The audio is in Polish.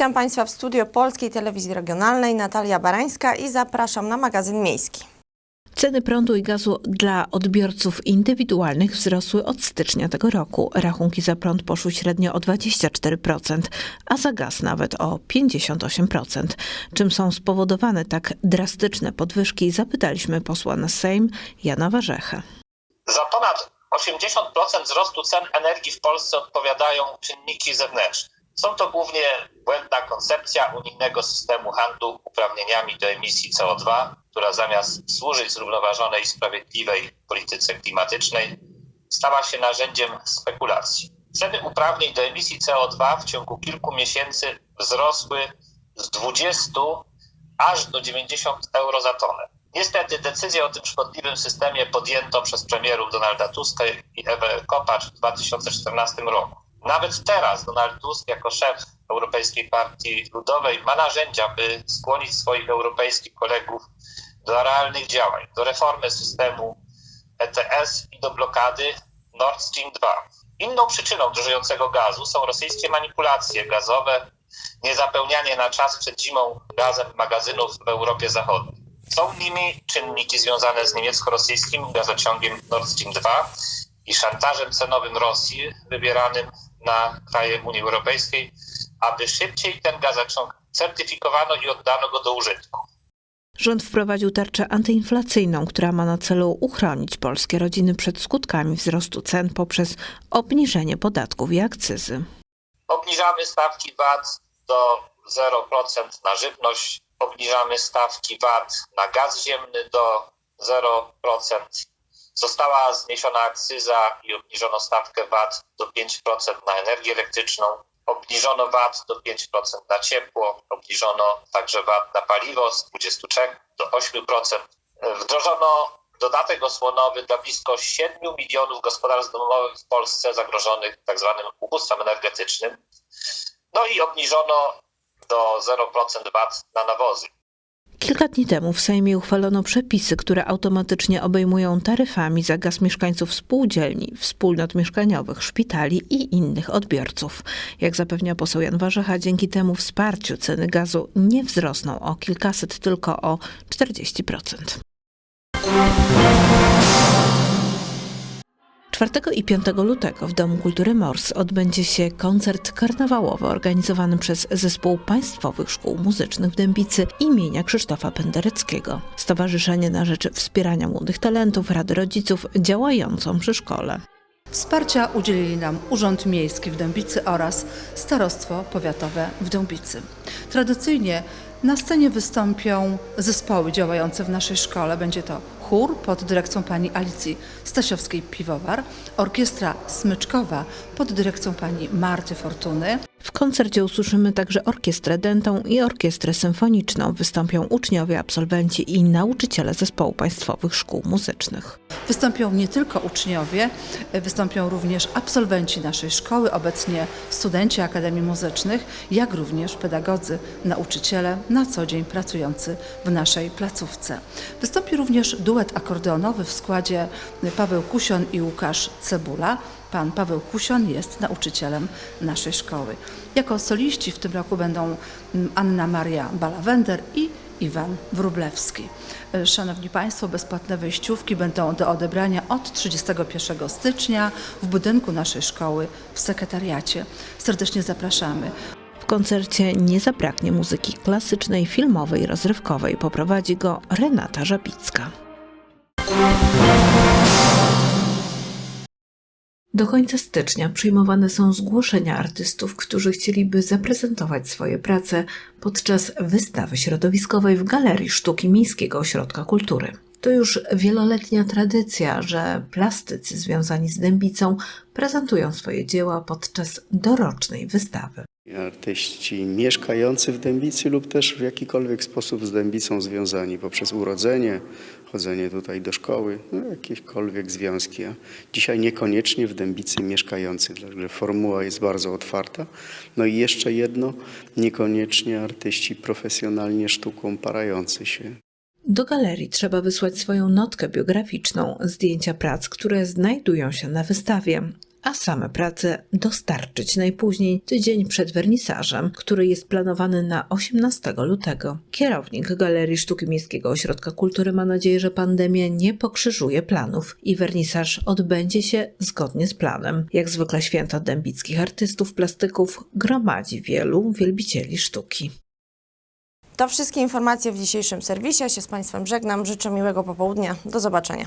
Witam Państwa w studio Polskiej Telewizji Regionalnej. Natalia Barańska i zapraszam na magazyn miejski. Ceny prądu i gazu dla odbiorców indywidualnych wzrosły od stycznia tego roku. Rachunki za prąd poszły średnio o 24%, a za gaz nawet o 58%. Czym są spowodowane tak drastyczne podwyżki, zapytaliśmy posła na Sejm Jana Warzechę. Za ponad 80% wzrostu cen energii w Polsce odpowiadają czynniki zewnętrzne. Są to głównie błędna koncepcja unijnego systemu handlu uprawnieniami do emisji CO2, która zamiast służyć zrównoważonej i sprawiedliwej polityce klimatycznej, stała się narzędziem spekulacji. Ceny uprawnień do emisji CO2 w ciągu kilku miesięcy wzrosły z 20 aż do 90 euro za tonę. Niestety decyzję o tym szkodliwym systemie podjęto przez premierów Donalda Tuska i Ewę Kopacz w 2014 roku. Nawet teraz Donald Tusk jako szef Europejskiej Partii Ludowej ma narzędzia, by skłonić swoich europejskich kolegów do realnych działań, do reformy systemu ETS i do blokady Nord Stream 2. Inną przyczyną drożejącego gazu są rosyjskie manipulacje gazowe, niezapełnianie na czas przed zimą gazem magazynów w Europie Zachodniej. Są nimi czynniki związane z niemiecko-rosyjskim gazociągiem Nord Stream 2 i szantażem cenowym Rosji wybieranym na kraje Unii Europejskiej, aby szybciej ten gazociąg certyfikowano i oddano go do użytku. Rząd wprowadził tarczę antyinflacyjną, która ma na celu uchronić polskie rodziny przed skutkami wzrostu cen poprzez obniżenie podatków i akcyzy. Obniżamy stawki VAT do 0% na żywność, obniżamy stawki VAT na gaz ziemny do 0%. Została zniesiona akcyza i obniżono stawkę VAT do 5% na energię elektryczną. Obniżono VAT do 5% na ciepło, obniżono także VAT na paliwo z 23 do 8%. Wdrożono dodatek osłonowy dla blisko 7 milionów gospodarstw domowych w Polsce zagrożonych tzw. ubóstwem energetycznym. No i obniżono do 0% VAT na nawozy. Kilka dni temu w Sejmie uchwalono przepisy, które automatycznie obejmują taryfami za gaz mieszkańców spółdzielni, wspólnot mieszkaniowych, szpitali i innych odbiorców. Jak zapewnia poseł Jan Warzecha, dzięki temu wsparciu ceny gazu nie wzrosną o kilkaset, tylko o 40%. 4 i 5 lutego w Domu Kultury Mors odbędzie się koncert karnawałowy organizowany przez Zespół Państwowych Szkół Muzycznych w Dębicy imienia Krzysztofa Pendereckiego. Stowarzyszenie na rzecz wspierania młodych talentów Rady Rodziców działającą przy szkole. Wsparcia udzielili nam Urząd Miejski w Dębicy oraz Starostwo Powiatowe w Dębicy. Tradycyjnie na scenie wystąpią zespoły działające w naszej szkole. Będzie to chór pod dyrekcją pani Alicji Stasiowskiej-Piwowar, orkiestra smyczkowa pod dyrekcją pani Marty Fortuny, W koncercie usłyszymy także orkiestrę dętą i orkiestrę symfoniczną. Wystąpią uczniowie, absolwenci i nauczyciele zespołu państwowych szkół muzycznych. Wystąpią nie tylko uczniowie, wystąpią również absolwenci naszej szkoły, obecnie studenci Akademii Muzycznych, jak również pedagodzy, nauczyciele na co dzień pracujący w naszej placówce. Wystąpi również duet akordeonowy w składzie Paweł Kusion i Łukasz Cebula. Pan Paweł Kusion jest nauczycielem naszej szkoły. Jako soliści w tym roku będą mm, Anna Maria Balawender i Iwan Wróblewski. E, Szanowni Państwo, bezpłatne wejściówki będą do odebrania od 31 stycznia w budynku naszej szkoły w sekretariacie. Serdecznie zapraszamy. W koncercie nie zabraknie muzyki klasycznej, filmowej, rozrywkowej. Poprowadzi go Renata Żabicka. Do końca stycznia przyjmowane są zgłoszenia artystów, którzy chcieliby zaprezentować swoje prace podczas wystawy środowiskowej w Galerii Sztuki Miejskiego Ośrodka Kultury. To już wieloletnia tradycja, że plastycy związani z dębicą prezentują swoje dzieła podczas dorocznej wystawy. Artyści mieszkający w Dębicy lub też w jakikolwiek sposób z Dębicą związani poprzez urodzenie, chodzenie tutaj do szkoły, no, jakiekolwiek związki. A dzisiaj niekoniecznie w Dębicy mieszkający, także formuła jest bardzo otwarta. No i jeszcze jedno, niekoniecznie artyści profesjonalnie sztuką parający się. Do galerii trzeba wysłać swoją notkę biograficzną, zdjęcia prac, które znajdują się na wystawie. A same prace dostarczyć najpóźniej tydzień przed wernisażem, który jest planowany na 18 lutego. Kierownik Galerii Sztuki Miejskiego Ośrodka Kultury ma nadzieję, że pandemia nie pokrzyżuje planów i wernisaż odbędzie się zgodnie z planem. Jak zwykle święto dębickich artystów plastyków gromadzi wielu wielbicieli sztuki. To wszystkie informacje w dzisiejszym serwisie. Ja się z Państwem żegnam. Życzę miłego popołudnia. Do zobaczenia.